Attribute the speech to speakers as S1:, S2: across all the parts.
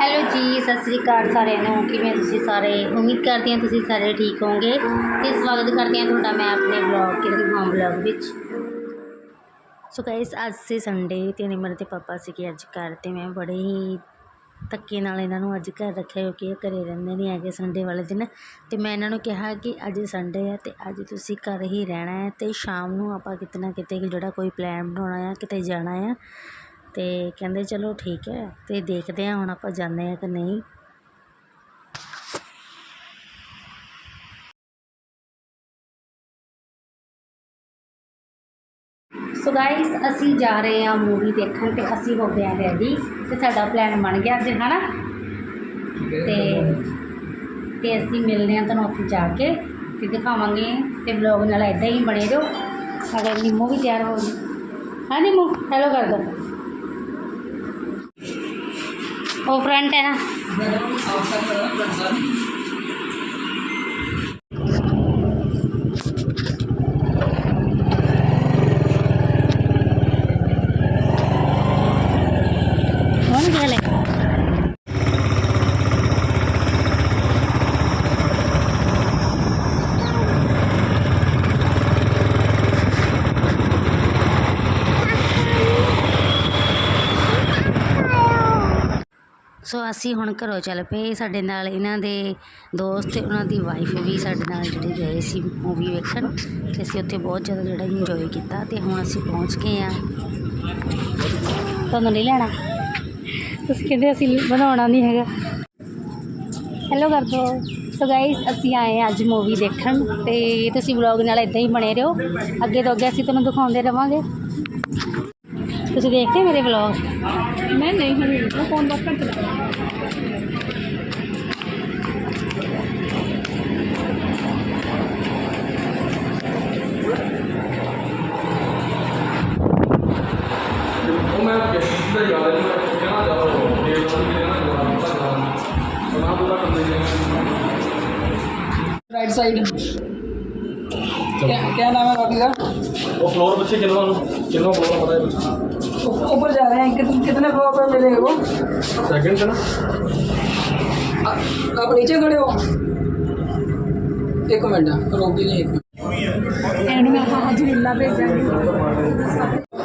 S1: Hello ਜੀ, ਸਤਿ ਸ੍ਰੀ ਅਕਾਲ ਸਾਰਿਆਂ ਨੂੰ। ਕਿਵੇਂ ਤੁਸੀਂ ਸਾਰੇ? ਉਮੀਦ ਕਰਦੀ ਹਾਂ ਤੁਸੀਂ ਸਾਰੇ ਠੀਕ ਹੋਵੋਗੇ। ਤੇ ਸਵਾਗਤ ਕਰਦੀ ਹਾਂ ਤੁਹਾਡਾ ਮੈਂ ਆਪਣੇ ਬਲੌਗ ਕਿਰਨ ਹੋਮ ਬਲੌਗ ਵਿੱਚ। ਸੋ ਗਾਇਸ ਅੱਜ ਸੀ ਸੰਡੇ ਤੇ ਨਿਮਰ ਤੇ ਪਾਪਾ ਸੀਗੇ ਅੱਜ ਘਰ ਤੇ ਮੈਂ ਬੜੇ ਹੀ ਧੱਕੇ ਨਾਲ ਇਹਨਾਂ ਨੂੰ ਅੱਜ ਘਰ ਰੱਖਿਆ, ਕਿਉਂਕਿ ਇਹ ਘਰੇ ਰਹਿੰਦੇ ਨਹੀਂ ਹੈਗੇ ਸੰਡੇ ਵਾਲੇ ਦਿਨ। ਤੇ ਮੈਂ ਇਹਨਾਂ ਨੂੰ ਕਿਹਾ ਕਿ ਅੱਜ ਸੰਡੇ ਹੈ ਤੇ ਅੱਜ ਤੁਸੀਂ ਘਰ ਹੀ ਰਹਿਣਾ ਹੈ ਤੇ ਸ਼ਾਮ ਨੂੰ ਆਪਾਂ ਕਿਤੇ ਨਾ ਕਿਤੇ ਜਿਹੜਾ ਕੋਈ ਪਲਾਨ ਬਣਾਉਣਾ ਹੈ ਕਿਤੇ ਜਾਣਾ ਹੈ ਅਤੇ ਕਹਿੰਦੇ ਚਲੋ ਠੀਕ ਹੈ ਅਤੇ ਦੇਖਦੇ ਹਾਂ ਹੁਣ ਆਪਾਂ ਜਾਂਦੇ ਹਾਂ ਕਿ ਨਹੀਂ। ਸੋ ਗਾਇਸ ਅਸੀਂ ਜਾ ਰਹੇ ਹਾਂ ਮੂਵੀ ਦੇਖਣ ਤੇ ਅਸੀਂ ਹੋ ਗਏ ਰੈਡੀ ਤੇ ਸਾਡਾ ਪਲਾਨ ਬਣ ਗਿਆ ਅੱਜ, ਹਨਾ? ਤੇ ਤੇ ਅਸੀਂ ਮਿਲਦੇ ਹਾਂ ਤੁਹਾਨੂੰ ਉੱਥੇ ਜਾ ਕੇ ਤੇ ਦਿਖਾਵਾਂਗੇ ਤੇ ਵਲੌਗ ਨਾਲ ਇਦਾਂ ਹੀ ਬਣੇ ਰਹੋ। ਸਾਡਾ ਨਿੰਮੋ ਵੀ ਤਿਆਰ ਹੋ ਗਈ। ਹਾਂ ਨਿੰਮੋ ਹੈਲੋ ਕਰ ਦੋ। ਉਹ ਫਰੰਟ ਹੈ ਨਾ। ਸੋ ਅਸੀਂ ਹੁਣ ਘਰੋਂ ਚੱਲ ਪਏ। ਸਾਡੇ ਨਾਲ ਇਹਨਾਂ ਦੇ ਦੋਸਤ ਅਤੇ ਉਹਨਾਂ ਦੀ ਵਾਈਫ ਵੀ ਸਾਡੇ ਨਾਲ ਜਿਹੜੇ ਗਏ ਸੀ ਮੂਵੀ ਵੇਖਣ ਅਤੇ ਅਸੀਂ ਉੱਥੇ ਬਹੁਤ ਜ਼ਿਆਦਾ ਜਿਹੜਾ ਇੰਜੋਏ ਕੀਤਾ ਅਤੇ ਹੁਣ ਅਸੀਂ ਪਹੁੰਚ ਗਏ ਹਾਂ। ਤੁਹਾਨੂੰ ਨਹੀਂ ਲੈਣਾ? ਤੁਸੀਂ ਕਹਿੰਦੇ ਅਸੀਂ ਬਣਾਉਣਾ ਨਹੀਂ ਹੈਗਾ। ਹੈਲੋ ਕਰ ਦੋ ਸੋ ਗਾਇਸ ਅਸੀਂ ਆਏ ਅੱਜ ਮੂਵੀ ਦੇਖਣ ਤੇ ਤੁਸੀਂ ਵਲੌਗ ਨਾਲ ਇਦਾਂ ਹੀ ਬਣੇ ਰਹੋ। ਅੱਗੇ ਤੋਂ ਅੱਗੇ ਅਸੀਂ ਤੁਹਾਨੂੰ ਦਿਖਾਉਂਦੇ ਰਵਾਂਗੇ। ਤੁਸੀਂ ਦੇਖਦੇ ਮੇਰੇ ਵਲੌਗ
S2: ਮੈਂ ਨਹੀਂ ਹੁਣ ਫੋਨ ਬਹੁਤ ਘੱਟ ਚਲਾਉਂਦੀ
S3: राइट साइड क्या क्या नाम है बाकी का
S2: वो फ्लोर बच्चे कितना कितना फ्लोर पता
S3: है ऊपर जा रहे हैं कितने कितने फ्लोर पर मिलेगा वो
S2: सेकंड से ना
S3: आ, आप नीचे खड़े हो एक मिनट रोक दीजिए एक मिनट एंड में हाजिर भेजा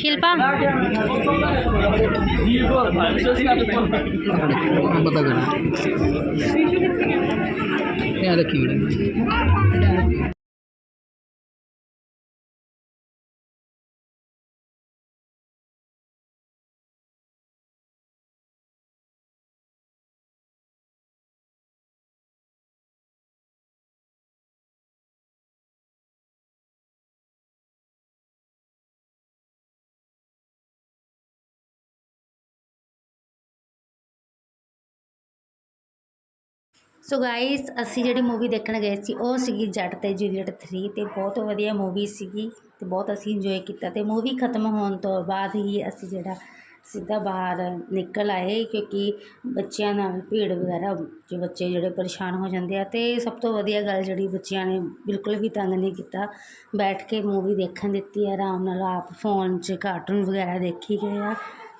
S1: शिल्पा
S3: पता करना यहाँ रखी
S1: ਸੋ ਗਾਇਸ ਅਸੀਂ ਜਿਹੜੀ ਮੂਵੀ ਦੇਖਣ ਗਏ ਸੀ, ਉਹ ਸੀਗੀ ਜੱਟ ਤੇ ਜੂਲੀਅਟ 3 ਤੇ ਬਹੁਤ ਵਧੀਆ ਮੂਵੀ ਸੀਗੀ ਤੇ ਬਹੁਤ ਅਸੀਂ ਇੰਜੋਏ ਕੀਤਾ ਤੇ ਮੂਵੀ ਖਤਮ ਹੋਣ ਤੋਂ ਬਾਅਦ ਹੀ ਅਸੀਂ ਜਿਹੜਾ ਸਿੱਧਾ ਬਾਹਰ ਨਿਕਲ ਆਏ ਕਿਉਂਕਿ ਬੱਚਿਆਂ ਨਾਲ ਭੀੜ ਵਗੈਰਾ, ਜੋ ਬੱਚੇ ਜਿਹੜੇ ਪਰੇਸ਼ਾਨ ਹੋ ਜਾਂਦੇ ਆ ਤੇ ਸਭ ਤੋਂ ਵਧੀਆ ਗੱਲ ਜਿਹੜੀ ਬੱਚਿਆਂ ਨੇ ਬਿਲਕੁਲ ਵੀ ਤੰਗ ਨਹੀਂ ਕੀਤਾ। ਬੈਠ ਕੇ ਮੂਵੀ ਦੇਖਣ ਦਿੱਤੀ ਆ ਆਰਾਮ ਨਾਲ ਆਪ ਫੋਨ 'ਚ ਕਾਰਟੂਨ ਵਗੈਰਾ ਦੇਖੀ ਗਏ ਆ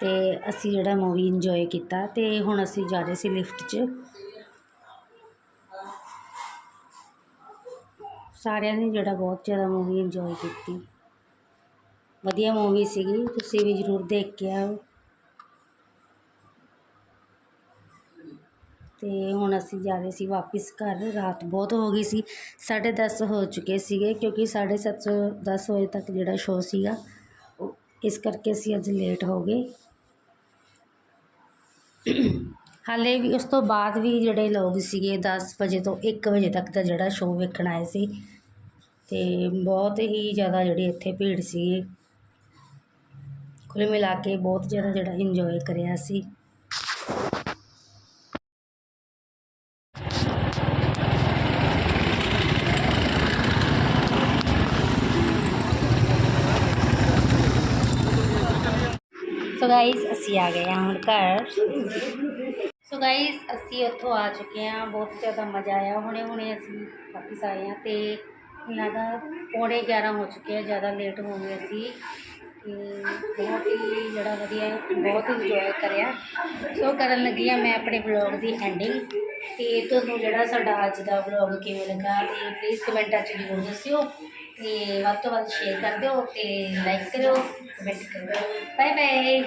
S1: ਤੇ ਅਸੀਂ ਜਿਹੜਾ ਮੂਵੀ ਇੰਜੋਏ ਕੀਤਾ ਤੇ ਹੁਣ ਅਸੀਂ ਜਾ ਰਹੇ ਸੀ ਲਿਫਟ 'ਚ। ਸਾਰਿਆਂ ਨੇ ਜਿਹੜਾ ਬਹੁਤ ਜ਼ਿਆਦਾ ਮੂਵੀ ਇੰਜੋਏ ਕੀਤੀ। ਵਧੀਆ ਮੂਵੀ ਸੀਗੀ, ਤੁਸੀਂ ਵੀ ਜ਼ਰੂਰ ਦੇਖ ਕੇ ਆਓ। ਅਤੇ ਹੁਣ ਅਸੀਂ ਜਾ ਰਹੇ ਸੀ ਵਾਪਿਸ ਘਰ, ਰਾਤ ਬਹੁਤ ਹੋ ਗਈ ਸੀ, ਸਾਢੇ ਦਸ ਹੋ ਚੁੱਕੇ ਸੀਗੇ, ਕਿਉਂਕਿ ਸਾਢੇ ਸੱਤ ਦਸ ਵਜੇ ਤੱਕ ਜਿਹੜਾ ਸ਼ੋਅ ਸੀਗਾ, ਉਹ ਇਸ ਕਰਕੇ ਅਸੀਂ ਅੱਜ ਲੇਟ ਹੋ ਗਏ। ਹਾਲੇ ਵੀ ਉਸ ਤੋਂ ਬਾਅਦ ਵੀ ਜਿਹੜੇ ਲੋਕ ਸੀਗੇ ਦਸ ਵਜੇ ਤੋਂ ਇੱਕ ਵਜੇ ਤੱਕ ਦਾ ਜਿਹੜਾ ਸ਼ੋਅ ਵੇਖਣ ਆਏ ਸੀ ਅਤੇ ਬਹੁਤ ਹੀ ਜ਼ਿਆਦਾ ਜਿਹੜੀ ਇੱਥੇ ਭੀੜ ਸੀ। ਕੁੱਲ ਮਿਲਾ ਕੇ ਬਹੁਤ ਜ਼ਿਆਦਾ ਜਿਹੜਾ ਇੰਜੋਏ ਕਰਿਆ ਸੀ। ਸੋ ਗਾਇਸ ਅਸੀਂ ਆ ਗਏ ਹਾਂ ਹੁਣ ਘਰ। ਸੋ ਗਾਈਸ ਅਸੀਂ ਉੱਥੋਂ ਆ ਚੁੱਕੇ ਹਾਂ। ਬਹੁਤ ਜ਼ਿਆਦਾ ਮਜ਼ਾ ਆਇਆ। ਹੁਣੇ ਹੁਣੇ ਅਸੀਂ ਵਾਪਿਸ ਆਏ ਹਾਂ ਤੇ ਇਹਨਾਂ ਦਾ ਪੌਣੇ 11 ਹੋ ਚੁੱਕੇ ਆ। ਜ਼ਿਆਦਾ ਲੇਟ ਹੋ ਗਏ ਅਸੀਂ। ਤੇ ਬਹੁਤ ਹੀ ਜਿਹੜਾ ਵਧੀਆ ਬਹੁਤ ਇੰਜੋਏ ਕਰਿਆ। ਸੋ ਕਰਨ ਲੱਗੀ ਆ ਮੈਂ ਆਪਣੇ ਬਲੌਗ ਦੀ ਐਂਡਿੰਗ ਤੇ ਤੁਹਾਨੂੰ ਜਿਹੜਾ ਸਾਡਾ ਅੱਜ ਦਾ ਬਲੌਗ ਕਿਵੇਂ ਲੱਗਾ ਤੇ ਪਲੀਜ਼ ਕਮੈਂਟਾਂ 'ਚ ਜ਼ਰੂਰ ਦੱਸਿਓ। ਤੇ ਵੱਧ ਤੋਂ ਵੱਧ ਸ਼ੇਅਰ ਕਰ ਦਿਓ ਤੇ ਲਾਈਕ ਕਰਿਓ ਕਮੈਂਟ ਕਰਿਓ। Bye bye